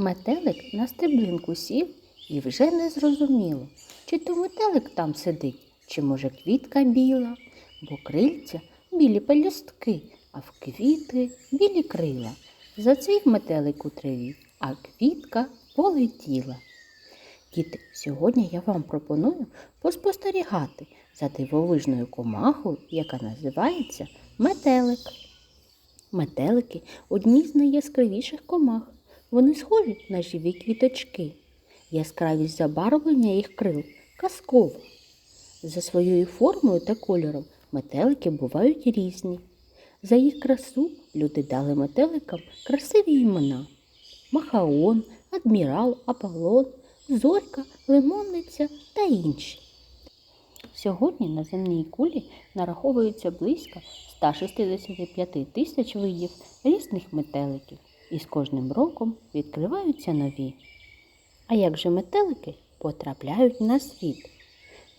Метелик на стеблинку сів і вже не зрозуміло, чи то метелик там сидить, чи може квітка біла, бо крильця білі пелюстки, а в квіти білі крила. Зацвів метелик у траві, а квітка полетіла. Діти, сьогодні я вам пропоную поспостерігати за дивовижною комахою, яка називається метелик. Метелики одні з найяскравіших комах. Вони схожі на живі квіточки. Яскравість забарвлення їх крил казкова. За своєю формою та кольором метелики бувають різні. За їх красу люди дали метеликам красиві імена: Махаон, Адмірал, Аполлон, Зорька, Лимонниця та інші. Сьогодні на земній кулі нараховується близько 165 тисяч видів різних метеликів, і з кожним роком відкриваються нові. А як же метелики потрапляють на світ?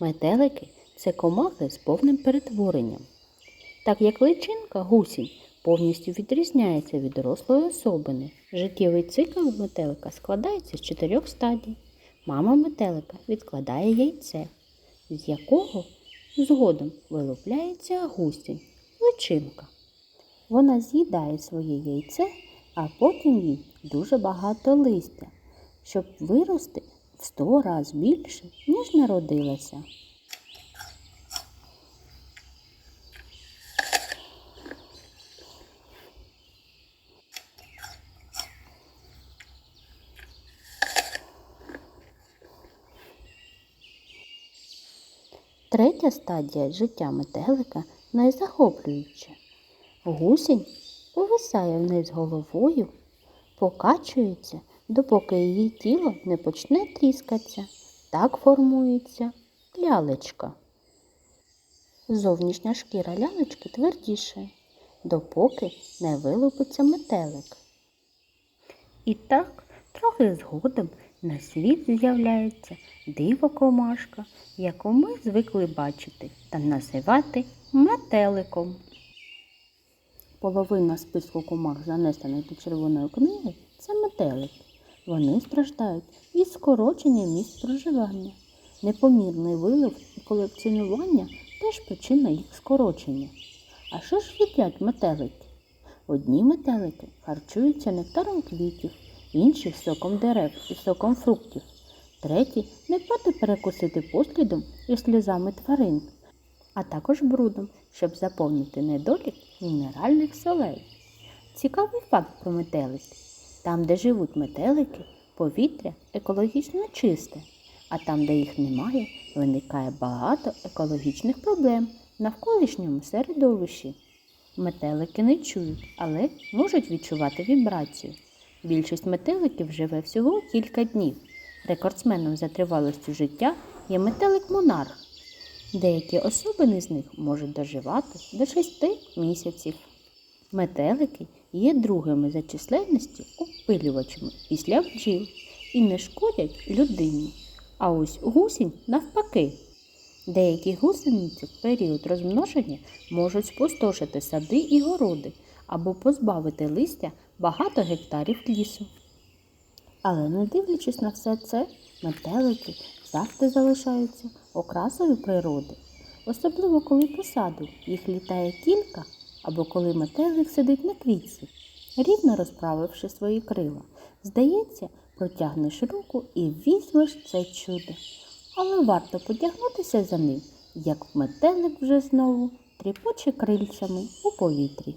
Метелики це комахи з повним перетворенням. Так як личинка гусінь повністю відрізняється від дорослої особини. Життєвий цикл метелика складається з чотирьох стадій. Мама метелика відкладає яйце, з якого згодом вилупляється гусінь, личинка. Вона з'їдає своє яйце, а потім їй дуже багато листя, щоб вирости в сто разів більше, ніж народилася. Третя стадія життя метелика найзахоплююча. Гусінь повисає вниз головою, покачується, допоки її тіло не почне тріскатися. Так формується лялечка. Зовнішня шкіра лялечки твердіше, допоки не вилупиться метелик. І так, трохи згодом на світ з'являється диво комашка, яку ми звикли бачити та називати метеликом. Половина списку комах, занесених до червоної книги, це метелики. Вони страждають від скорочення місць проживання. Непомірний вилив і колекціонування теж причина їх скорочення. А що ж їдять метелики? Одні метелики харчуються нектаром квітів, інші соком дерев і соком фруктів. Треті не проти перекусити послідом і сльозами тварин, а також брудом, щоб заповнити недолік мінеральних солей. Цікавий факт про метелики. Там, де живуть метелики, повітря екологічно чисте, а там, де їх немає, виникає багато екологічних проблем в навколишньому середовищі. Метелики не чують, але можуть відчувати вібрацію. Більшість метеликів живе всього кілька днів. Рекордсменом за тривалістю життя є метелик монарх. Деякі особини з них можуть доживати до 6 місяців. Метелики є другими за численністю опилювачами після бджіл і не шкодять людині. А ось гусінь навпаки. Деякі гусениці в період розмноження можуть спустошити сади і городи або позбавити листя багато гектарів лісу. Але не дивлячись на все це, метелики завжди залишаються окрасою природи, особливо коли посаду їх літає кілька, або коли метелик сидить на квітці, рівно розправивши свої крила. Здається, протягнеш руку і візьмеш це чудо. Але варто потягнутися за ним, як метелик вже знову тріпоче крильцями у повітрі.